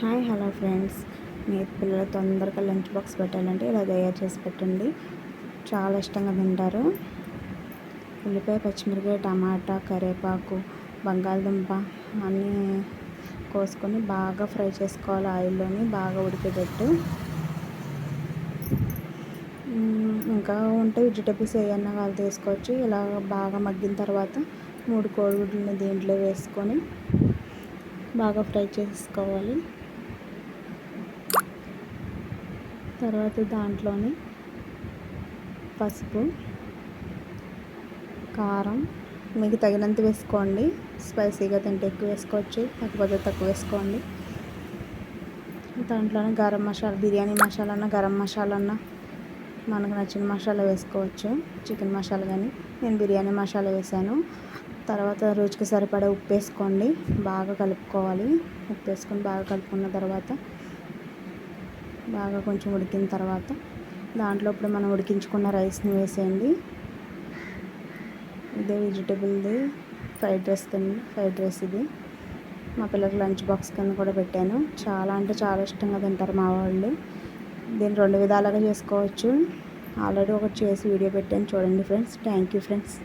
Hi hello friends. మీ పిల్లలు తొందరగా lunch box పెట్టాలంటే ఇలా తయారు చేసి పెట్టండి. చాలా ఇష్టంగా తింటారు. ఉల్లిపాయ పచ్చిమిరపకాయ టమాటా కరివేపాకు బంగాళదుంప అన్నీ కోసుకొని బాగా ఫ్రై చేసుకోవాలి ఆయిల్లోని బాగా ఉడికేటట్టు. ఇంకా ఉంటే వెజిటేబుల్స్ ఏమన్నా వాళ్ళు తీసుకోవచ్చు. ఇలా బాగా మగ్గిన తర్వాత మూడు కోడిగుడ్లని దీంట్లో వేసుకొని బాగా ఫ్రై చేసుకోవాలి. తర్వాత దాంట్లోని పసుపు కారం మీకు తగినంత వేసుకోండి. స్పైసీగా తింటే ఎక్కువ వేసుకోవచ్చు లేకపోతే తక్కువ వేసుకోండి. దాంట్లోనే గరం మసాలా బిర్యానీ మసాలా అన్న గరం మసాలా అన్న మనకు నచ్చిన మసాలా వేసుకోవచ్చు చికెన్ మసాలా కానీ. నేను బిర్యానీ మసాలా వేసాను. తర్వాత రుచికి సరిపడా ఉప్పు వేసుకోండి బాగా కలుపుకోవాలి. ఉప్పు వేసుకొని బాగా కలుపుకున్న తర్వాత బాగా కొంచెం ఉడికిన తర్వాత దాంట్లో ఇప్పుడు మనం ఉడికించుకున్న రైస్ని వేసేయండి. ఇదే వెజిటేబుల్ది ఫ్రైడ్ రైస్ కింద ఫ్రైడ్ రైస్ ఇది. మా పిల్లలకి లంచ్ బాక్స్ కింద కూడా పెట్టాను. చాలా అంటే చాలా ఇష్టంగా తింటారు మా వాళ్ళు. దీన్ని రెండు విధాలుగా చేసుకోవచ్చు. ఆల్రెడీ ఒకటి చేసి వీడియో పెట్టాను. చూడండి ఫ్రెండ్స్. Thank you friends.